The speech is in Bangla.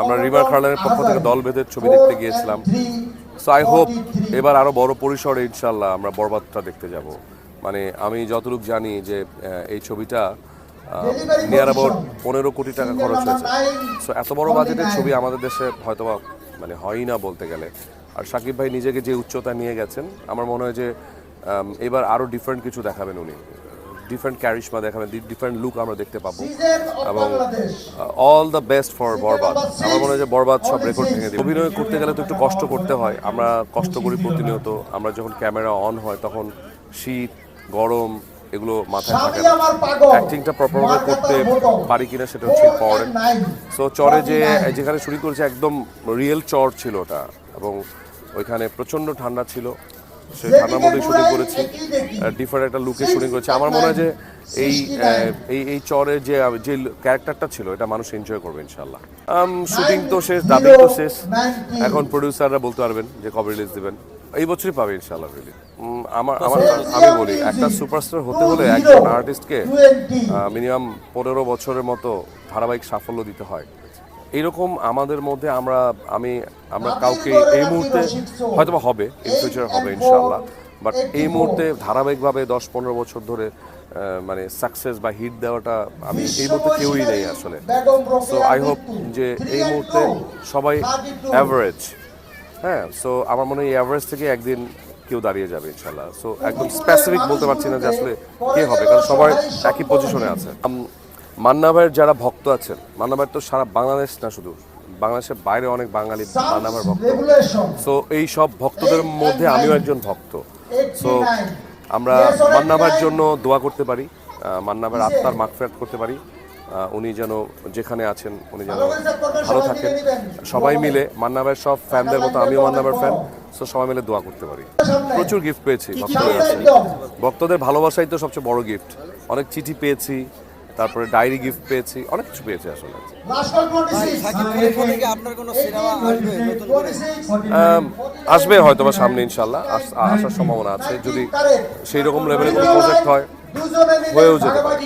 আমরা রিভার খার্লানের পক্ষ থেকে দল বেঁধে ছবি দেখতে গিয়েছিলাম। সো আই হোপ এবার আরও বড় পরিসরে ইনশাল্লাহ আমরা বরবাদটা দেখতে যাব। মানে আমি যতটুকু জানি যে এই ছবিটা নিয়ার অ্যাবাউট পনেরো কোটি টাকা খরচ হয়েছে। সো এত বড় বাজেটের ছবি আমাদের দেশে হয়তোবা মানে হয়ই না বলতে গেলে। আর সাকিব ভাই নিজেকে যে উচ্চতা নিয়ে গেছেন আমার মনে হয় যে এবার আরও ডিফারেন্ট কিছু দেখাবেন উনি। ডিফারেন্ট ক্যারিশমা দেখাবেন ডিফারেন্ট লুক আমরা দেখতে পাবো। এবং all the best for Barbaad. আমার মনে হয় যে বরবাদ সব রেকর্ড ভেঙে দিবে। অভিনয় করতে গেলে তো একটু কষ্ট করতে হয়। আমরা কষ্ট করি প্রতিনিয়ত। আমরা যখন ক্যামেরা অন হয় তখন শীত গরম এগুলো মাথায় থাকে না। অ্যাক্টিংটা প্রপারভাবে করতে পারি কিনা সেটা হচ্ছে ইম্পর্টেন্ট সো চরে যে যেখানে শুটিং করেছে একদম রিয়েল চর ছিল ওটা। এবং ওইখানে প্রচণ্ড ঠান্ডা ছিল। সেই ঠান্ডার মধ্যে শুটিং করেছি। ডিফারেন্ট একটা লুকে শুটিং করেছি। আমার মনে হয় যে এই এই এই চরে যে যে ক্যারেক্টারটা ছিল এটা মানুষ এনজয় করবে ইনশাল্লাহ শুটিং তো শেষ দাবি তো শেষ। এখন প্রডিউসাররা বলতে পারবেন যে কবে রিলিজ দিবেন। এই বছরই পাবে ইনশাল্লাহ রিলিজ আমার আমার আমি বলি একটা সুপারস্টার হতে হলে একজন আর্টিস্টকে মিনিমাম পনেরো বছরের মতো ধারাবাহিক সাফল্য দিতে হয়। এরকম আমাদের মধ্যে আমরা আমি আমরা কাউকে এই মুহূর্তে হয়তো হবে ইন ফিউচার হবে ইনশাল্লাহ বাট এই মুহূর্তে ধারাবাহিকভাবে দশ পনেরো বছর ধরে মানে সাকসেস বা হিট দেওয়াটা আমি এই মুহূর্তে কেউই নেই আসলে। সো আই হোপ যে এই মুহূর্তে সবাই অ্যাভারেজ হ্যাঁ সো আমার মনে হয় এই অ্যাভারেজ থেকে একদিন কেউ দাঁড়িয়ে যাবে ইনশাল্লাহ সো একদম স্পেসিফিক বলতে পারছি না যে আসলে কে হবে কারণ সবাই একই পজিশনে আছে। মান্না ভাইয়ের যারা ভক্ত আছেন মান্না ভাইয়ের তো সারা বাংলাদেশ না শুধু বাংলাদেশের বাইরে অনেক বাঙালি মান্না ভাইয়ের ভক্ত। সো এই সব ভক্তদের মধ্যে আমিও একজন ভক্ত। সো আমরা মান্না ভাইয়ের জন্য দোয়া করতে পারি মান্না ভাইয়ের আত্মার মাগফিরাত করতে পারি উনি যেন যেখানে আছেন উনি যেন ভালো থাকেন। সবাই মিলে মান্না ভাইয়ের সব ফ্যানদের মতো আমিও মান্না ভাইয়ের ফ্যান সো সবাই মিলে দোয়া করতে পারি। প্রচুর গিফট পেয়েছি ভক্তদের ভক্তদের ভালোবাসাই তো সবচেয়ে বড় গিফট অনেক চিঠি পেয়েছি তারপরে ডায়েরি গিফট পেয়েছি অনেক কিছু পেয়েছি আসলে। আসবে আসবে হয়তো বা সামনে ইনশাল্লাহ আস- আসার সম্ভাবনা আছে। যদি সেই রকম লেভেলে কোনো প্রজেক্ট হয় হয়েও যেতে পারে।